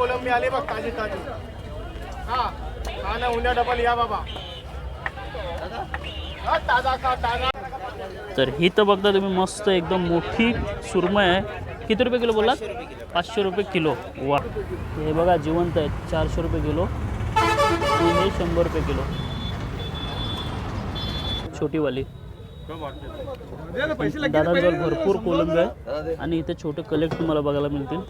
कोलंबी आली बघ ताजी ताजी. हा हा ना उद्या डबल या बाबा. हा, ताजा खा ताजा. तर ही तर बघता तुम्ही मस्त एकदम मोठी सुरमई आहे. किती रुपये किलो बोललात? पाचशे रुपये किलो. वा. हे बघा जिवंत आहेत. चारशे रुपये किलो. हे शंभर रुपये किलो. छोटीवाली. दादांजवळ भरपूर कोलंबी आहे. आणि इथे छोटे कलेक्ट तुम्हाला बघायला मिळतील.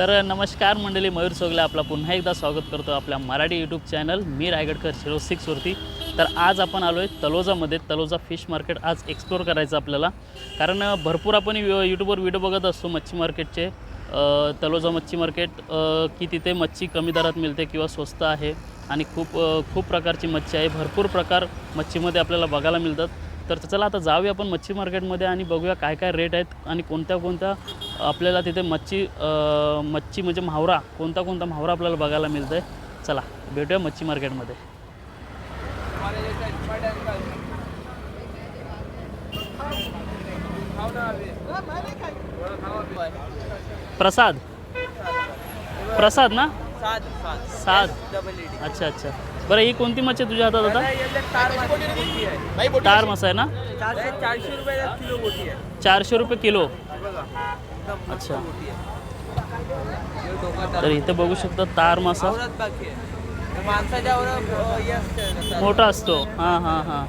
तर नमस्कार मंडळी मयूर सोगले आपला पुन्हा एकदा स्वागत करतो आपल्या मराठी यूट्यूब चॅनल मी रायगडकर झिरो सिक्सवरती तर आज आपण आलो आहे तलोजामध्ये. तलोजा फिश मार्केट आज एक्सप्लोर करायचं आपल्याला. कारण भरपूर आपण यूट्यूबवर व्हिडिओ बघत असतो मच्छी मार्केटचे तलोजा मच्छी मार्केट की तिथे मच्छी कमी दरात मिळते किंवा स्वस्त आहे. आणि खूप खूप प्रकारची मच्छी आहे. भरपूर प्रकार मच्छीमध्ये आपल्याला बघायला मिळतात. तर चला आता जाऊया आपण मच्छी मार्केटमध्ये आणि बघूया काय काय रेट आहेत आणि कोणत्या कोणत्या आपल्याला तिथे मच्छी मच्छी म्हणजे म्हावरा कोणता कोणता म्हावरा आपल्याला बघायला मिळतं आहे चला भेटूया मच्छी मार्केटमध्ये. प्रसाद. प्रसाद ना? सात अच्छा अच्छा. बरं ही कोणती मच्छी आहे तुझ्या हातात आता? तार मसा आहे ना? चारशे रुपये किलो मोठी आहे. चारशे रुपये किलो? अच्छा. तर इथे बघू शकता तार मासा. हे मोठा असतो. हां हां हां.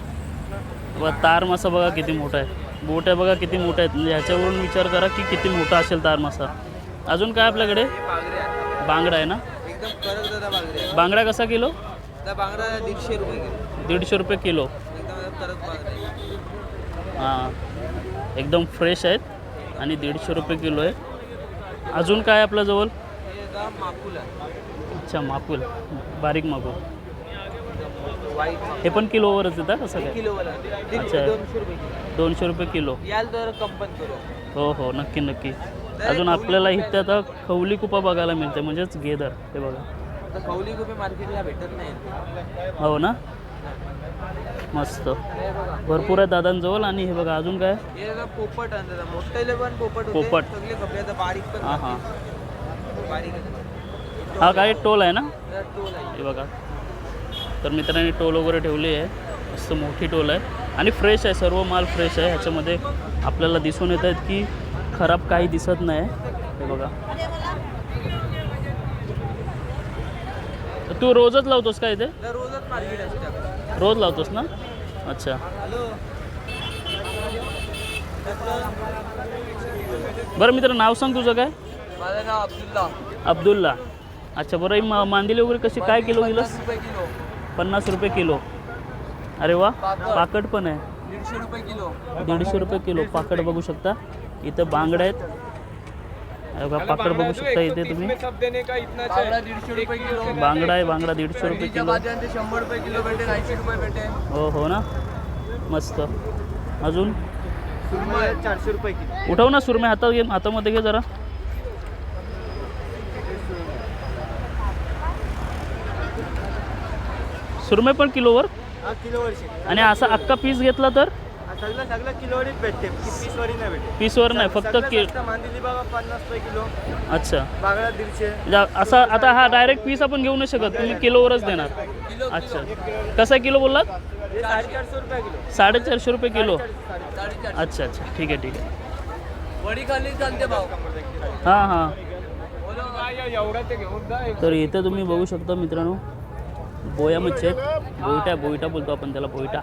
बघा तार मासा बघा किती मोठा आहे. बोट आहे बघा किती मोठा आहेत म्हणजे ह्याच्यावरून विचार करा की किती मोठा असेल तार मासा. अजून काय आपल्याकडे? बांगडा आहे ना? एकदम कडक दादा बांगडे कसा किलो? बांगडा दीडशे रुपये किलो. दीडशे रुपये किलो. एकदम कडक बांगडे हां. एकदम फ्रेश आहेत आणि दीडशे रुपये किलो आहे. अजून काय आपल्याजवळ हे माकूल आहे. अच्छा माकूल. बारीक माकूल. वाईट हे पण किलोवरच येतात कसं काय? किलोवाला अच्छा. दीडशे दोनशे रुपये किलो. दोनशे रुपये किलो. याल तर कंपन करू. हो हो. नक्की नक्की. अजून आपल्याला इथे आता खवली कुपा बघायला मिळते म्हणजेच गेदर हे बघा. खवली गोबी मार्केटला भेटत नाही. हो ना? मस्त. भरपूर आहे दादांजवळ आणि हे बघा अजून काय? पोपट पण पोपट पोपट. हां हां. हा काय? टोल आहे ना? टोल आहे. हे बघा. तर मित्रांनी टोल वगैरे ठेवली आहे. मस्त मोठी टोल आहे. आणि फ्रेश आहे सर्व माल फ्रेश आहे. ह्याच्यामध्ये आपल्याला दिसून येत आहेत की खराब काही दिसत नाही. हे बघा. तू रोजच लावतोस का इथे. रोज लावतोस ना? अच्छा. बरं मित्र नाव सांग तुझं काय? माझं नाव अब्दुल्ला. अब्दुल्ला. अच्छा बरं ही मा- मांदिली वगैरे कशी काय किलो दिलंस रुपये किलो. पन्नास रुपये किलो. अरे वा पाकट पण आहे. दीडशे रुपये किलो. दीडशे रुपये किलो पाकड बघू शकता. इथं बांगड्या आहेत. हे पाकड बघू शकता इथे तुम्ही. बांगडा दीडशे रुपये किलो बांगडा आहे बांगडा दीडशे रुपये किलो. शंभर रुपये किलो भेटेल ऐंशी रुपये भेटेल. हो हो ना? मस्त. अजून? चारशे रुपये किलो. उठव ना सुरमे हातात घे हातामध्ये घे जरा. सुरमे पण किलोवर? आणि असा अख्खा पीस घेतला तर? सगळं सगळं किलोवरीच भेटते पीसवरी नाही भेटते. पीसवर नाही फक्त सगळं कि स्वस्त मांदिली बघा पन्नास रुपये किलो. अच्छा. बागडा दीडशे. असा आता हा डायरेक्ट पीस आपण घेऊ नाही शकत तुम्ही किलोवरच देणार. अच्छा. कसा किलो बोललात? हे साडेचारशे रुपये किलो. साडेचारशे रुपये किलो. अच्छा अच्छा. ठीक आहे ठीक आहे. वडी खाली चालते भाऊ? हां हां. एवढा ते घेऊन जा तर इथे तुम्ही बघू शकता मित्रांनो बोया मच्छी आहेत. बोईटा बोईटा बोलतो आपण त्याला बोईटा.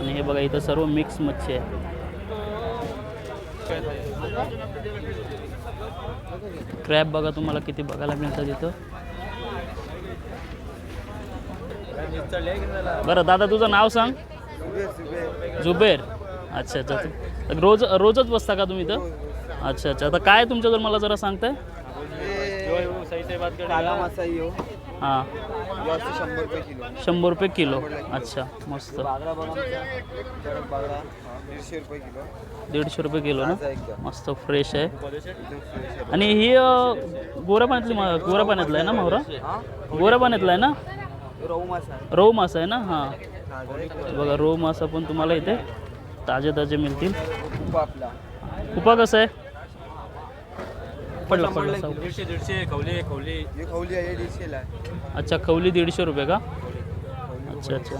आणि हे बघा इथं सर्व मिक्स मच्छी आहे. क्रॅब बघा तुम्हाला किती बघायला मिळतात इथं. बरं दादा तुझं नाव सांग? जुबेर. अच्छा अच्छा. रोज रोजच बसता का तुम्ही इथं? अच्छा अच्छा. आता काय तुमच्याजवळ मला जरा सांगताय? हां. शंभर रुपये किलो. अच्छा मस्त. दीडशे रुपये किलो. ना? मस्त फ्रेश आहे. आणि ही गोऱ्या पाण्यातली मा- गोऱ्या पाण्यातला आहे ना मावरा हा? गोऱ्या पाण्यातला आहे ना? रोहू मासा आहे. रोहू मासा आहे ना? हां. बघा रोहू मासा पण तुम्हाला इथे ताजे ताजे मिळतील. उपा कसं आहे? पडलं पडलं सावकाश. दीडशे दीडशे खवली खवली. ही खवली आहे दीडशेला आहे. अच्छा खवली दीडशे रुपये का? अच्छा अच्छा.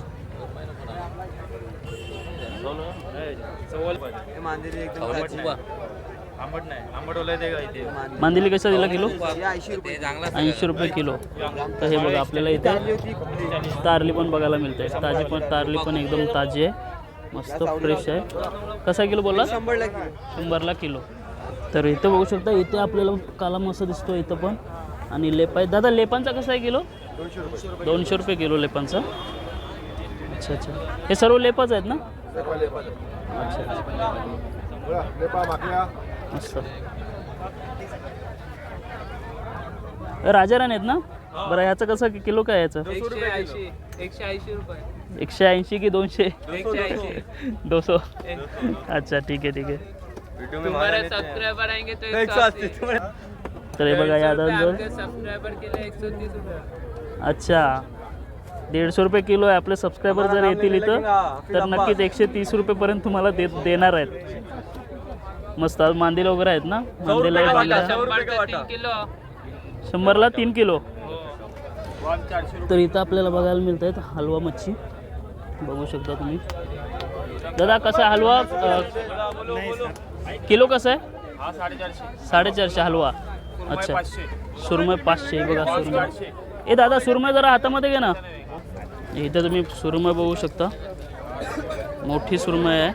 हे मांदेली एकदम ताजी आहे. आंबट नाही आंबट ओलाय ते काय ते? मांदेली. मांदेली कसा दिला किलो? ही ऐंशी रुपये. ऐंशी रुपये किलो. तर हे बघा आपल्याला इथे ताजी होती खवली. तारली पण बघायला मिळते. ताजी पण तारली पण एकदम ताजी आहे. मस्त फ्रेश आहे. कसा किलो बोलला? शंभरला किलो. शंभरला किलो. तर इथं बघू शकता इथे आपल्याला काला मसा दिसतो इथं पण. आणि लेप दादा लेपांचा कसा आहे किलो? दोनशे रुपये किलो लेपांचा. अच्छा अच्छा. हे सर्व लेपाच आहेत ना? अच्छा मस्त. राजाराणी आहेत ना? बरं याचं कसं किलो काय याचं? एकशे ऐंशी की दोनशे. दोनशे. अच्छा ठीक आहे ठीक आहे. तुम्हारे सब्सक्राइबर आएंगे तो एक सौ अस्सी तर हे बघा या दादांचं आपके सब्सक्राइबर के लिए एक सौ तीस रुपये। अच्छा। दीडशे रुपये किलो आहे. आपले सबस्क्रायबर जर येतील इथं तर नक्कीच एकशे तीस रुपयेपर्यंत तुम्हाला दे देणार आहेत. मस्त. आज मांदेला वगैरे आहेत ना? मांदेला शंभरला तीन किलो. तर इथं आपल्याला बघायला मिळत आहेत हलवा मच्छी. बघू शकता तुम्ही. दादा कसा हलवा? किलो कसं आहे? हा साडेचारशे. साडेचारशे हलवा. अच्छा. पाचशे. सुरमई पाचशे बघा सुरमई. ए दादा सुरमई जरा हातामध्ये घे ना. इथं तुम्ही सुरमई बघू शकता. मोठी सुरमई आहे.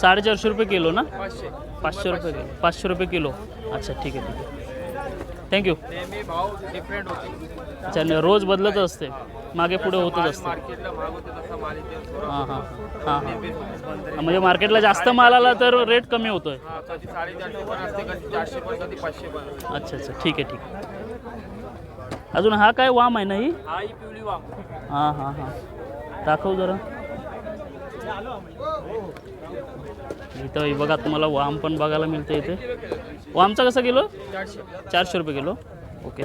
साडेचारशे रुपये किलो ना? पाचशे. पाचशे रुपये किलो. पाचशे रुपये किलो. अच्छा ठीक आहे ठीक आहे. थँक्यू नेहमी भाव डिफरंट होते. अच्छा न- रोज बदलत असते. मागे पुढे होतच असते. हां हां हां हां. म्हणजे मार्केटला जास्त माल आला तर रेट कमी होतोय. अच्छा अच्छा. ठीक आहे ठीक आहे. अजून हा काय वाम आहे ना ही? हा ही हां हां हां. दाखव जरा. इथं बघा तुम्हाला वाम पण बघायला मिळतं इथे. वामचा कसा किलो? चारशे. चारशे रुपये किलो. ओके.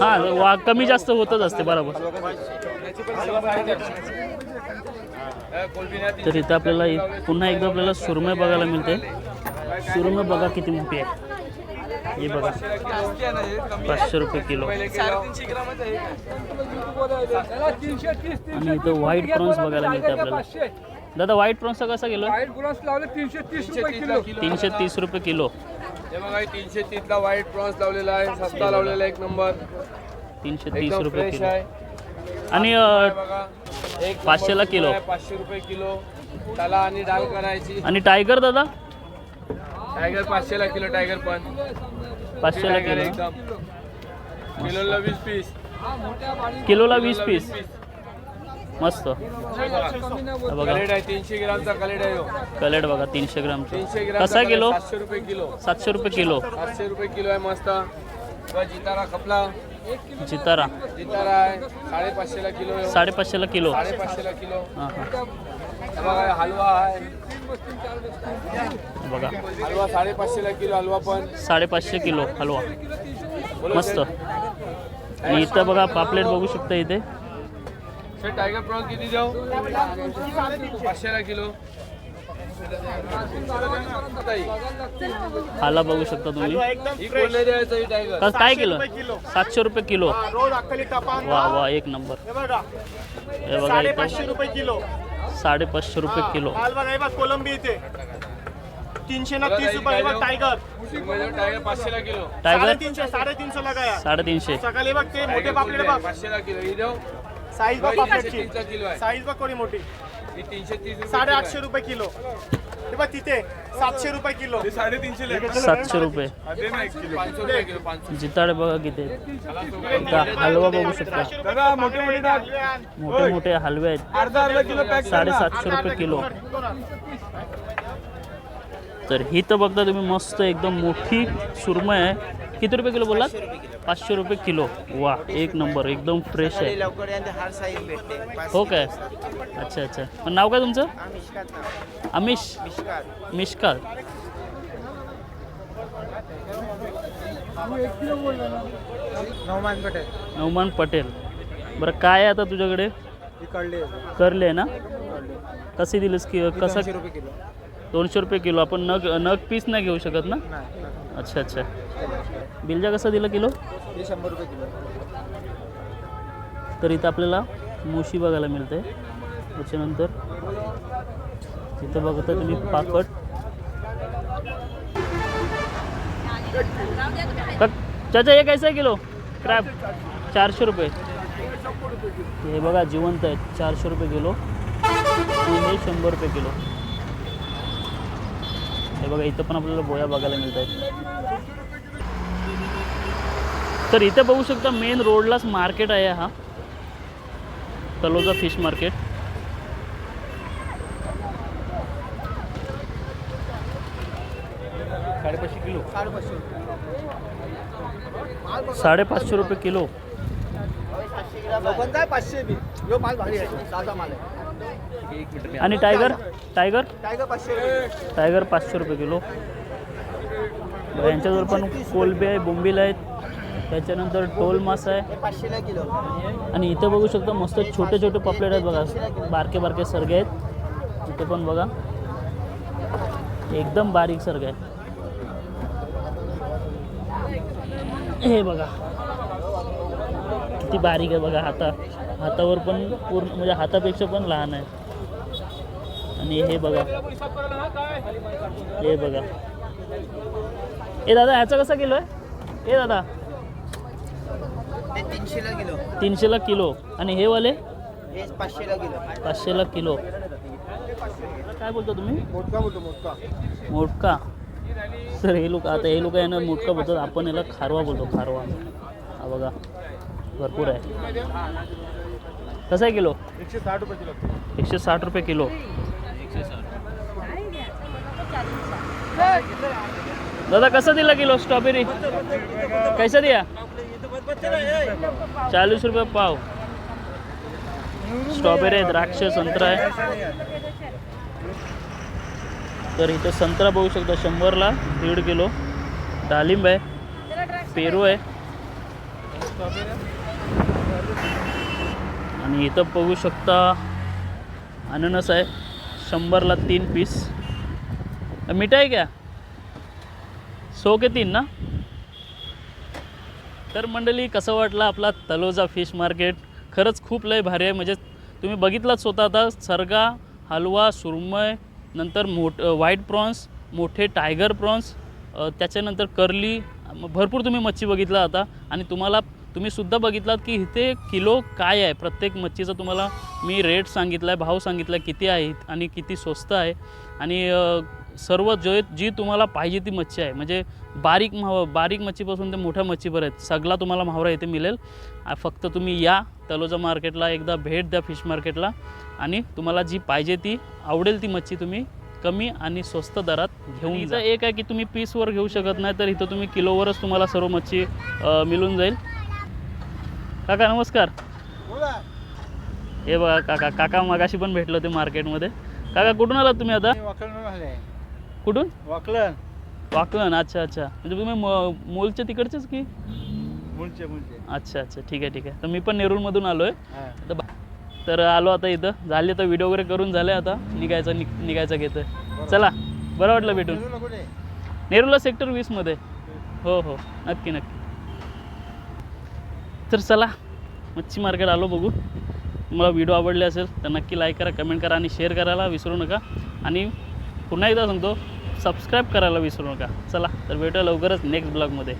हां वा कमी जास्त होतच असते बरोबर. तर इथं आपल्याला पुन्हा एकदा आपल्याला सुरमई बघायला मिळते. सुरमई बघा किती मोठी आहे. हे बघा. पाचशे रुपये किलो. आणि इथं व्हाईट प्रॉन्स बघायला मिळते आपल्याला. दादा व्हाईट प्रॉन्सचा कसा किलो लावले तीनशे तीस रुपये किलो. हे बघा तीनशे तीसला व्हाईट प्रॉन्स लावलेला आहे सस्ता लावलेला एक नंबर तीनशे तीस एकदम रुपये फ्रेश किलो. आहे. आणि हे अ, बघा एक पाचशेला किलो. पाचशे रुपये किलो. त्याला आणि डाल करायची. आणि टायगर दादा? टायगर पाचशेला किलो टायगर पण. पाचशेला टायगर किलो. एकदम. किलोला वीस पीस. किलोला वीस पीस. मस्त. हे बघा. हा कलेड तीनशे ग्रामचा कलेड आहे ह्यो. कलेट बघा तीनशे ग्रामचं. तीनशे ग्राम कसा किलो? सातशे रुपये किलो. सातशे रुपये किलो. सातशे रुपये किलो आहे मस्त. जितारा खपला. जितारा. जितारा आहे. साडेपाचशेला किलो ह्यो. साडेपाचशेला किलो. साडेपाचशेला किलो. हां हां. हे बघा हलवा आहे. बघा. हलवा साडेपाचशेला किलो हलवा पण. साडेपाचशे किलो हलवा. मस्त. आणि इथं बघा पापलेट बघू शकता इथे. सर टायगर प्रॉन किती जाऊ? पाचशेला किलो. हाला बघू शकता तुम्ही. द्यायचं काय किलो? किलो. सातशे रुपये किलो. हा, रोज अख्खली टपान वा वा एक नंबर. हे बघा. रुपये किलो. साडेपाचशे रुपये किलो. कोलंबी इथे. तीनशे ना तीस रुपये टायगर टायगर पाचशेला किलो. टायगर साडेतीनशे साडेतीनशे लगाया साडेतीनशे. सकाळी बघ ते मोठे पापलेट बघ. पाचशेला किलो. ही देऊ साईज बघ पापलेटची साईज बघ कोणी मोठी ही। तीनशे तीस साडे आठशे रुपये किलो हे। बघ तिथे सातशे रुपये किलो। सातशे रुपये जिताडे बघा किती हलवा बघू शकता मोठे मोठे हलवे। आहेत अर्धा अर्धा किलो पॅक साडेसातशे रुपये किलो। तर ही तर बघता तुम्ही मस्त एकदम मोठी सुरमई आहे. किती रुपये किलो बोललात? पाचशे रुपये किलो. वा एक नंबर एकदम फ्रेश आहे. लवकर यांचे हार साईज भेटते हो काय? अच्छा अच्छा. पण नाव काय तुमचं? अमिश. मिशकाल. नवमान पटेल. नवमान पटेल. बरं काय आहे आता तुझ्याकडे? ही कळली करले ना? कशी दिलीस की कसं दोनशे रुपये किलो. दोनशे रुपये किलो. आपण नग नग पीस नाही घेऊ शकत ना? नाही. अच्छा अच्छा. बिलजा कसं दिलं किलो? हे शंभर रुपये किलो. तर इथं आपल्याला मोशी बघायला मिळते. त्याच्यानंतर इथं बघता तुम्ही पापड का- चाचा एक ऐसा आहे किलो? क्रॅब चारशे रुपये. हे बघा जिवंत आहेत. चारशे रुपये किलो. आणि हे शंभर रुपये किलो. हे बघा इथं पण आपल्याला बोया बघायला मिळत आहेत तर इथं बघू शकता मेन रोडलाच मार्केट आहे हा. तलोजा फिश मार्केट साडेपाचशे किलो. साडेपाचशे रुपये किलो. आणि टायगर टायगर टायगर पाचशे रुपये किलो. यांच्याजवळ पण कोलबे आहे बोंबील आहेत. त्याच्यानंतर टोल मासा आहे. पाचशेला किलो आणि इथं बघू शकता मस्त छोटे छोटे पॉपलेट आहेत बघा. बारके बारके सरगे आहेत. इथे पण बघा. एकदम बारीक सरगे आहे. हे बघा. किती बारीक आहे बघा हाता. हातावर पण पूर्ण म्हणजे हातापेक्षा पण लहान आहे. आणि हे बघा. हे बघा. ए दादा ह्याचा कसा किलो आहे? ए दादा. तीनशेला किलो. तीनशेला किलो. आणि हे वाले? हे पाचशेला किलो. पाचशेला किलो. काय बोलता तुम्ही? मोठका बोलतो मोठका मोटका. सर हे लोक आता हे लोक आहे ना मोटका बोलतात आपण याला खारवा बोलतो खारवा. हा बघा. भरपूर आहे. कसं आहे किलो? एकशे साठ रुपये किलो. एकशे साठ रुपये किलो. दादा कसं दिला किलो स्ट्रॉबेरी? कैसा दिया? चाळीस रुपये पाव. स्ट्रॉबेरी आहे द्राक्ष संत्रा आहे. तर इथं संत्रा बघू शकता शंभरला दीड किलो. डालिंब आहे पेरू आहे. आणि इथं बघू शकता अननस आहे शंभरला तीन पीस. मिठाई क्या सो के तीन ना? तर मंडळी कसं वाटलं आपला तलोजा फिश मार्केट? खरंच खूप लय भारी आहे. म्हणजे तुम्ही बघितलाच स्वतः आता सरगा हलवा सुरमय नंतर मोठ व्हाईट प्रॉन्स मोठे टायगर प्रॉन्स त्याच्यानंतर कर्ली भरपूर तुम्ही मच्छी बघितला आता. आणि तुम्हाला तुम्ही सुद्धा बघितलात की इथे किलो काय आहे? प्रत्येक मच्छीचा तुम्हाला मी रेट सांगितला आहे भाव सांगितला आहे किती आहे आणि किती स्वस्त आहे. आणि सर्व जो जी तुम्हाला पाहिजे ती मच्छी आहे. म्हणजे बारीक माव बारीक मच्छीपासून ते मोठ्या मच्छीपर्यंत. सगळा तुम्हाला मावरा इथे मिळेल. फक्त तुम्ही या तलोजा मार्केटला एकदा भेट द्या फिश मार्केटला. आणि तुम्हाला जी पाहिजे ती आवडेल ती मच्छी तुम्ही कमी आणि स्वस्त दरात घेऊन इथं एक आहे की तुम्ही पीसवर घेऊ शकत नाही तर इथं तुम्ही किलोवरच तुम्हाला सर्व मच्छी मिळून जाईल. काका नमस्कार. हे बघा काका काका मगाशी पण भेटलं होते मार्केटमध्ये. काका कुठून आलात तुम्ही आता? कुठून? वाकलन. वाकलन अच्छा अच्छा. म्हणजे तुम्ही म- मूलच्या तिकडचेच की? मुलचे मुलचे अच्छा अच्छा. ठीक आहे ठीक आहे. तर मी पण नेरूळमधून आलो आहे तर बा- तर आलो आता इथं. झाले तर व्हिडिओ वगैरे करून झाले आता. निघायचं निघ निघायचं घेतं चला. बरं वाटलं भेटून. नेरूळला सेक्टर वीसमध्ये हो हो. नक्की नक्की. तर चला. मच्छी मार्केट आलो बघू. तुम्हाला व्हिडिओ आवडले असेल तर नक्की लाईक करा कमेंट करा आणि शेअर करायला विसरू नका. आणि पुन्हा एकदा सांगतो सबस्क्राईब करायला विसरू नका. चला तर भेटूया लवकरच नेक्स्ट ब्लॉगमध्ये